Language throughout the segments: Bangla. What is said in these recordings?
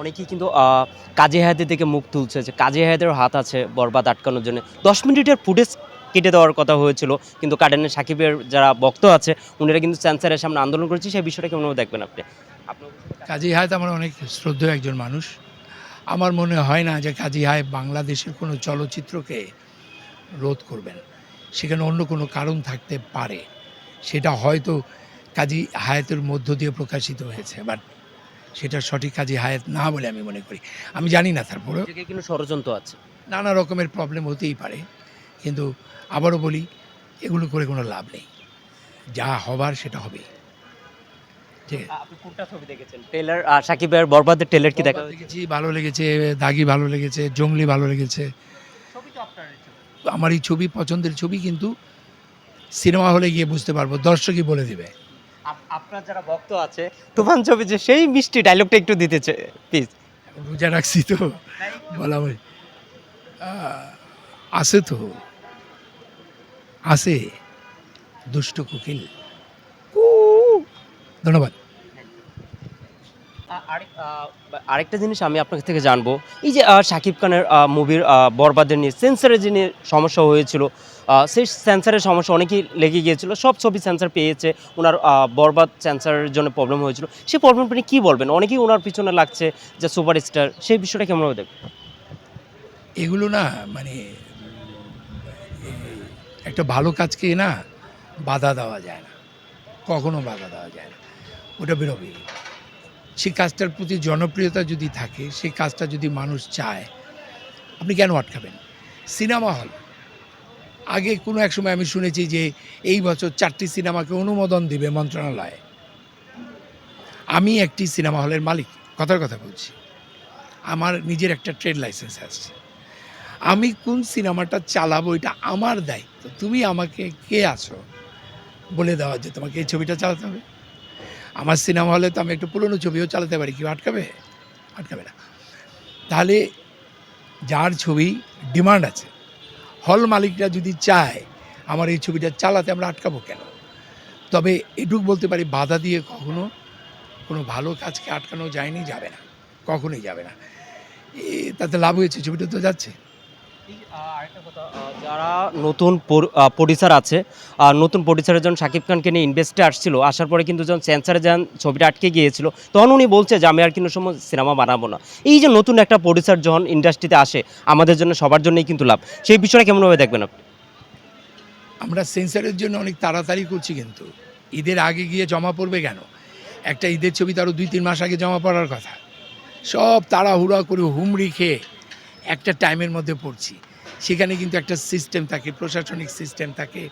অনেকেই কিন্তু কাজী হায়াতের দিকে মুখ তুলছে যে কাজী হায়াতের হাত আছে বরবাদ আটকানোর জন্য। দশ মিনিটের ফুটেজ কেটে দেওয়ার কথা হয়েছিল, কিন্তু কার্ডেনের সাকিবের যারা ভক্ত আছে, উনারা কিন্তু সেন্সারের সামনে আন্দোলন করেছে, সেই বিষয়টা কেমন দেখবেন আপনি। আপনি কাজী হায়াত আমার অনেক শ্রদ্ধেয় একজন মানুষ। আমার মনে হয় না যে কাজী হায় বাংলাদেশের কোনো চলচ্চিত্রকে রোধ করবেন। সেখানে অন্য কোনো কারণ থাকতে পারে। সেটা হয়তো কাজী হায়াতের মধ্য দিয়ে প্রকাশিত হয়েছে, বাট সেটা সঠিক কাজী হায়াত না বলে আমি মনে করি। আমি জানি না তারপরেও। কিন্তু ষড়যন্ত্র আছে? নানা রকমের প্রবলেম হতেই পারে। কিন্তু আবারও বলি এগুলো করে কোনো লাভ নেই। যা হবার সেটা হবে। ঠিক আছে? আপনি কোনটা ছবি দেখেছেন? টেলার সাকিবের বরবাদের টেলার কি দেখা দেখেছি ভালো লেগেছে দাগি ভালো লেগেছে জঙ্গলি ভালো লেগেছে। আমার এই ছবি পছন্দের ছবি কিন্তু সিনেমা হলে গিয়ে বুঝতে পারব দর্শকই বলে দিবে। আপনার যারা ভক্ত আছে তুফান ছবি যে সেই মিষ্টি ডায়লগটা একটু দিতেছে প্লিজ রোজা রাখছি তো বলা হয়। আসে আছে তো। আছে। দুষ্ট কোকিল। ধন্যবাদ। আরেকটা জিনিস আমি আপনার থেকে জানব। এই যে শাকিব খানের মুভির বরবাদের নিয়ে সেন্সারের যে নিয়ে সমস্যা হয়েছিল সেই সেন্সারের সমস্যা অনেকেই লেগে গিয়েছিল। সব ছবি সেন্সার পেয়েছে ওনার বরবাদ সেন্সারের জন্য প্রবলেম হয়েছিল। সেই প্রবলেমটা নিয়ে কী বলবেন? অনেকেই ওনার পিছনে লাগছে যে সুপারস্টার, সেই বিষয়টা কেমন হবে দেখবেন এগুলো না মানে একটা ভালো কাজকে না বাধা দেওয়া যায় না। কখনো বাধা দেওয়া যায় না। ওটা বেরোবে সেই কাজটার প্রতি জনপ্রিয়তা যদি থাকে, সেই কাজটা যদি মানুষ চায়, আপনি কেন আটকাবেন? Cinema hall. আগে কোনো এক সময় আমি শুনেছি যে এই বছর চারটি সিনেমাকে অনুমোদন দিবে মন্ত্রণালয়ে। আমি একটি সিনেমা হলের মালিক, কথার কথা বলছি। আমার নিজের একটা ট্রেড লাইসেন্স আছে। আমি কোন সিনেমাটা চালাবো, এটা আমার দায়িত্ব। তুমি আমাকে কে আছো বলে দেওয়া যে তোমাকে এই ছবিটা চালাতে হবে? আমার সিনেমা হলে তো আমি একটু পুরনো ছবিও চালাতে পারি। কেউ আটকাবে? আটকাবে না। তাহলে যার ছবি ডিমান্ড আছে, হল মালিকরা যদি চায় আমার এই ছবিটা চালাতে আমরা আটকাবো কেন? তবে এটুক বলতে পারি, বাধা দিয়ে কখনো কোনো ভালো কাজকে আটকানো যায়নি, যাবে না। কখনোই যাবে না। তাতে লাভ হয়েছে, ছবিটা তো যাচ্ছে। যারা নতুন প্রডিউসার আছে নতুন প্রডিউসারের জন্য শাকিব খানকে নিয়ে ইনভেস্টে আসছিল, আসার পরে কিন্তু যখন সেন্সারে যান, ছবিটা আটকে গিয়েছিল, তখন উনি বলছে যে, আমি আর কিন্তু সময় সিনেমা বানাবো না। এই যে নতুন একটা প্রডিউসার যখন ইন্ডাস্ট্রিতে আসে, আমাদের জন্য সবার জন্যই কিন্তু লাভ। সেই বিষয়টা কেমনভাবে দেখবেন আপনি? আমরা সেন্সারের জন্য অনেক তাড়াতাড়ি করছি কিন্তু। ঈদের আগে গিয়ে জমা পড়বে কেন? একটা ঈদের ছবি তারও দুই, তিন মাস আগে জমা পড়ার কথা। সব তাড়াহুড়া করে হুমড়ি খেয়ে একটা টাইমের মধ্যে পড়ছি। সেখানে কিন্তু একটা সিস্টেম থাকে, প্রশাসনিক সিস্টেম থাকে,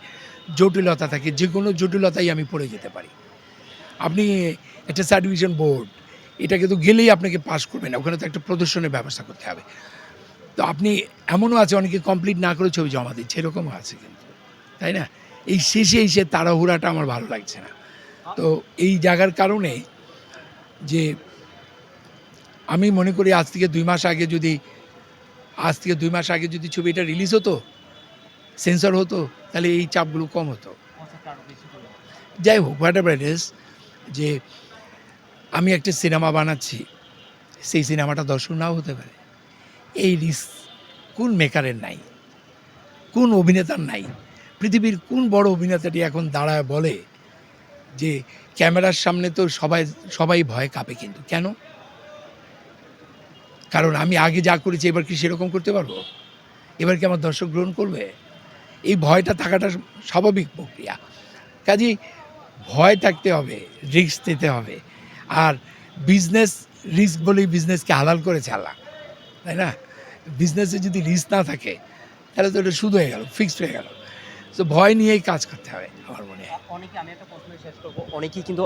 জটিলতা থাকে, যে কোনো জটিলতাই আমি পড়ে যেতে পারি। আপনি একটা সার্টিফিকেশন বোর্ড এটাকে তো গেলেই আপনাকে পাস করবে না, ওখানে তো একটা প্রদর্শনের ব্যবস্থা করতে হবে। তো আপনি এমনও আছে, অনেকে কমপ্লিট না করে ছবি জমা দিচ্ছে, এরকমও আছে কিন্তু, তাই না? এই শেষে এসে তাড়াহুড়াটা আমার ভালো লাগছে না। তো এই জায়গার কারণে যে আমি মনে করি আজ থেকে দুই মাস আগে যদি আজ থেকে দুই মাস আগে যদি ছবিটা রিলিজ হতো সেন্সর হতো, তাহলে এই চাপগুলো কম হতো। যাই হোক হোয়াট এভার যে আমি একটা সিনেমা বানাচ্ছি, সেই সিনেমাটা দর্শক নাও হতে পারে। এই রিস্ক কোন মেকারের নাই? কোন অভিনেতার নাই? পৃথিবীর কোন বড় অভিনেতাটি এখন দাঁড়ায় বলে যে, ক্যামেরার সামনে তো সবাই সবাই ভয় কাঁপে কিন্তু। কেন? কারণ আমি আগে যা করেছি, এবার কি সেরকম করতে পারব? এবার কি আমার দর্শক গ্রহণ করবে? এই ভয়টা থাকাটা স্বাভাবিক প্রক্রিয়া। কাজেই ভয় থাকতে হবে রিস্ক নিতে হবে। আর বিজনেস রিস্ক বলেই বিজনেসকে হালাল করে চালা তাই না? বিজনেসে যদি রিস্ক না থাকে, তাহলে তো এটা শুধু হয়ে গেল ফিক্সড হয়ে গেল। তো ভয় নিয়েই কাজ করতে হবে, আমার মনে হয়। অনেকে, আমি একটা প্রশ্ন শেষ করব। অনেকেই কিন্তু